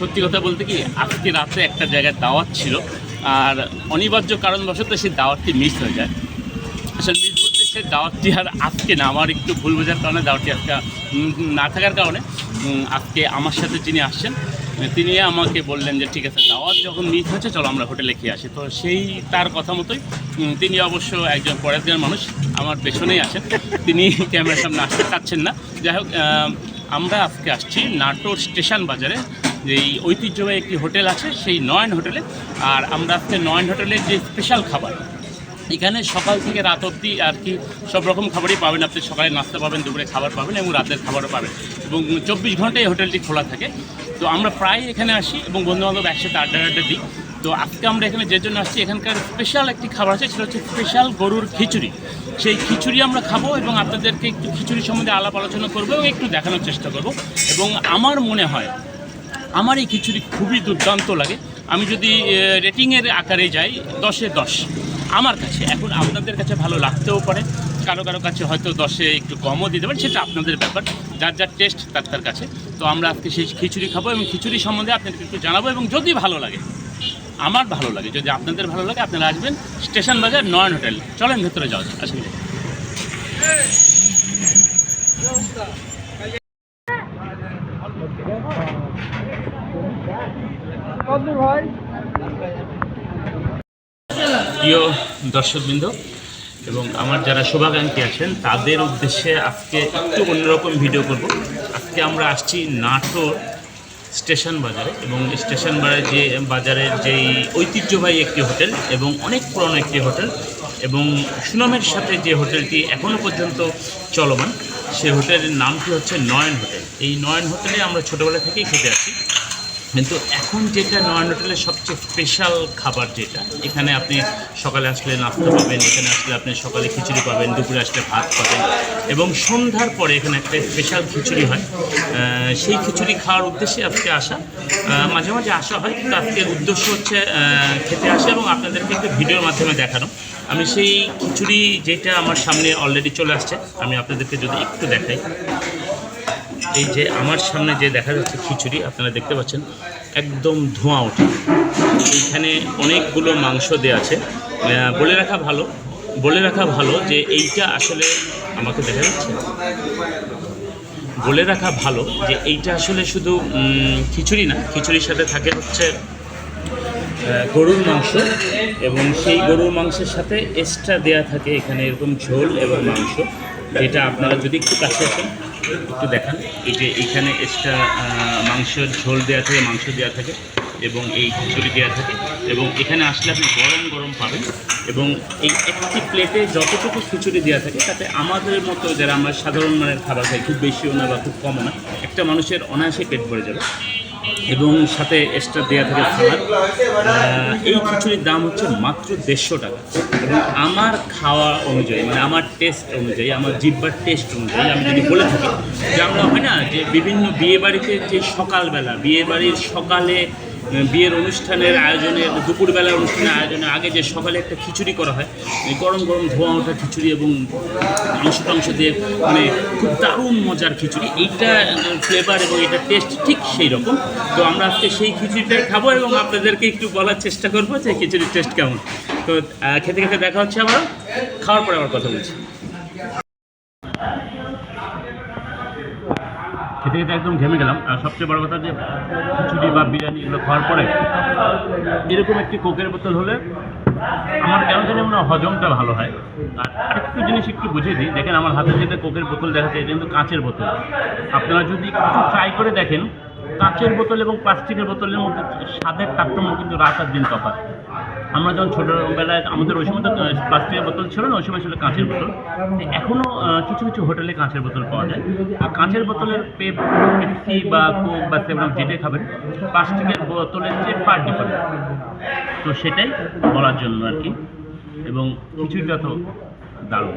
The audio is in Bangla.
সত্যি কথা বলতে কি, আজকে রাতে একটা জায়গায় দাওয়াত ছিল, আর অনিবার্য কারণবশত সেই দাওয়াতটি মিস হয়ে যায়। আসলে মিস বলতে সে দাওয়াতটি আর আজকে না, আমার একটু ভুল বোঝার কারণে দাওয়াতটি আজকে না থাকার কারণে আজকে আমার সাথে যিনি আসছেন, তিনি আমাকে বললেন যে, ঠিক আছে, দাওয়াত যখন মিস হয়েছে, চলো আমরা হোটেলে খেয়ে আসি। তো সেই, তার কথা মতোই তিনি অবশ্য একজন পড়াশোনার মানুষ, আমার পেছনেই আসেন তিনি ক্যামেরার সামনে আসতে চাচ্ছেন না। যাই হোক আমরা আজকে আসছি নাটোর স্টেশন বাজারে এই ঐতিহ্যবাহী একটি হোটেল আছে, সেই নয়ন হোটেলে। আর আমরা আজকে নয়ন হোটেলের যে স্পেশাল খাবার, এখানে সকাল থেকে রাত অবধি আর কি সব রকম খাবারই পাবেন আপনি। সকালে নাস্তা পাবেন, দুপুরে খাবার পাবেন এবং রাতের খাবারও পাবেন। এবং চব্বিশ ঘন্টায় এই হোটেলটি খোলা থাকে। তো আমরা প্রায় এখানে আসি এবং বন্ধুবান্ধব একসাথে আড্ডা আড্ডা দিই। তো আজকে আমরা এখানে যে জন্য আসছি, এখানকার স্পেশাল একটি খাবার আছে, সেটা হচ্ছে স্পেশাল গরুর খিচুড়ি। সেই খিচুড়ি আমরা খাব এবং আপনাদেরকে একটু খিচুড়ি সম্বন্ধে আলাপ আলোচনা করব এবং একটু দেখানোর চেষ্টা করব। এবং আমার মনে হয় আমার এই খিচুড়ি খুবই দুর্দান্ত লাগে। আমি যদি রেটিংয়ের আকারে যাই, দশে দশ। আমার কাছে, এখন আপনাদের কাছে ভালো লাগতেও পারে। কারও কারও কাছে হয়তো দশে একটু কমও দিতে পারে, সেটা আপনাদের ব্যাপার। যার যার টেস্ট তার তার কাছে। তো আমরা আজকে সেই খিচুড়ি খাব এবং খিচুড়ি সম্বন্ধে আপনাদেরকে একটু জানাব এবং যদি ভালো লাগে, আমার ভালো লাগে, যদি আপনাদের ভালো লাগে, আপনারা আসবেন স্টেশন বাজার নয়ন হোটেল। চলেন ভেতরে যাওয়া যাক আসলে প্রিয় দর্শকবৃন্দ, এবং আমার যারা শুভাকাঙ্ক্ষী আছেন, তাদের উদ্দেশ্যে আজকে একটু অন্যরকম ভিডিও করব। আজকে আমরা আসছি নাটোর স্টেশন বাজারে, এবং স্টেশন বাজারে যে বাজারের যেই ঐতিহ্যবাহী একটি হোটেল এবং অনেক পুরনো একটি হোটেল, এবং সুনামের সাথে যে হোটেলটি এখনও পর্যন্ত চলমান, সে হোটেলের নামটি হচ্ছে নয়ন হোটেল। এই নয়ন হোটেলে আমরা ছোটোবেলা থেকেই খেতে আসি। কিন্তু এখন যেটা নয়ন হোটেলের সবচেয়ে স্পেশাল খাবার যেটা, এখানে আপনি সকালে আসলে নাস্তা পাবেন, এখানে আসলে আপনি সকালে খিচুড়ি পাবেন, দুপুরে আসলে ভাত পাবেন এবং সন্ধ্যার পরে এখানে একটা স্পেশাল খিচুড়ি হয়। সেই খিচুড়ি খাওয়ার উদ্দেশ্যে আজকে আসা। মাঝে মাঝে আসা হয়, কিন্তু আজকের উদ্দেশ্য হচ্ছে খেতে আসা এবং আপনাদেরকে একটু ভিডিওর মাধ্যমে দেখানো। আমি সেই খিচুড়ি যেটা আমার সামনে অলরেডি চলে আসছে, আমি আপনাদেরকে যদি একটু দেখাই। এই যে আমার সামনে যে দেখা যাচ্ছে খিচুড়ি, আপনারা দেখতে পাচ্ছেন, একদম ধোঁয়া ওঠে। এইখানে অনেকগুলো মাংস দেওয়া আছে। বলে রাখা ভালো, বলে রাখা ভালো যে এইটা আসলে আমাকে দেখা যাচ্ছে বলে রাখা ভালো যে এইটা আসলে শুধু খিচুড়ি না, খিচুড়ির সাথে থাকে হচ্ছে গরুর মাংস এবং সেই গরুর মাংসের সাথে এক্সট্রা দেয়া থাকে এখানে এরকম ঝোল এবং মাংস। যেটা আপনারা যদি একটু কাছে আসেন একটু দেখান। এই যে এখানে এক্সট্রা মাংসের ঝোল দেওয়া থাকে, মাংস দেওয়া থাকে এবং এই খিচুড়ি দেওয়া থাকে এবং এখানে আসলে আপনি গরম গরম পাবেন এবং এই একটি প্লেটে যতটুকু খিচুড়ি দেওয়া থাকে, তাতে আমাদের মতো যারা আমরা সাধারণ মানের খাবার খাই, খুব বেশিও না বা খুব কমও না, একটা মানুষের অনায়াসে পেট ভরে যাবে। এবং সাথে এক্সট্রা দেওয়া থাকে খাবার। এই খিচুড়ির দাম হচ্ছে মাত্র দেড়শো টাকা। এবং আমার খাওয়া অনুযায়ী মানে আমার টেস্ট অনুযায়ী, আমার জিব্বার টেস্ট অনুযায়ী আমি যদি বলে থাকি, যে আমরা হয় না যে বিভিন্ন বিয়ে বাড়িতে যে সকালবেলা বিয়ে বাড়ির সকালে বিয়ের অনুষ্ঠানের আয়োজনে দুপুরবেলার অনুষ্ঠানের আয়োজনে আগে যে সকালে একটা খিচুড়ি করা হয় গরম গরম ধোঁয়া ওঠা খিচুড়ি এবং মাংস টাংস দিয়ে মানে খুব দারুণ মজার খিচুড়ি। এইটা ফ্লেভার এবং এটা টেস্ট ঠিক সেই রকম তো আমরা আজকে সেই খিচুড়িটাই খাব এবং আপনাদেরকে একটু বলার চেষ্টা করব যে খিচুড়ির টেস্ট কেমন। তো খেতে খেতে দেখা হচ্ছে আবার খাওয়ার পরে আবার কথা বলছি। খেতে খেতে একদম ঘেমে গেলাম। আর সবচেয়ে বড় কথা যে, খিচুড়ি বা বিরিয়ানি এগুলো খাওয়ার পরে এরকম একটি কোকের বোতল হলে আমার কেন জানি মনে হজমটা ভালো হয়। আর একটু জিনিস একটু বুঝিয়ে দিই। দেখেন, আমার হাতে যেটা কোকের বোতল দেখা যায়, এটা কিন্তু কাঁচের বোতল। আপনারা যদি একটু ট্রাই করে দেখেন, কাঁচের বোতল এবং প্লাস্টিকের বোতলের মধ্যে স্বাদের তারতম্য কিন্তু রাত আর দিন তফাৎ। আমরা যখন ছোটোবেলায় আমাদের ওই সময় তো প্লাস্টিকের বোতল ছিল না, ওই সময় ছিল কাঁচের বোতল। এখনও কিছু কিছু হোটেলে কাঁচের বোতল পাওয়া যায়। আর কাঁচের বোতলের পেপ পেপসি বা কোক বা সেভেন যেটাই খাবেন, প্লাস্টিকের বোতলের চেয়ে ফার ডিফারেন্ট তো সেটাই বলার জন্য আর কি। এবং কিছুটা তো দারুণ।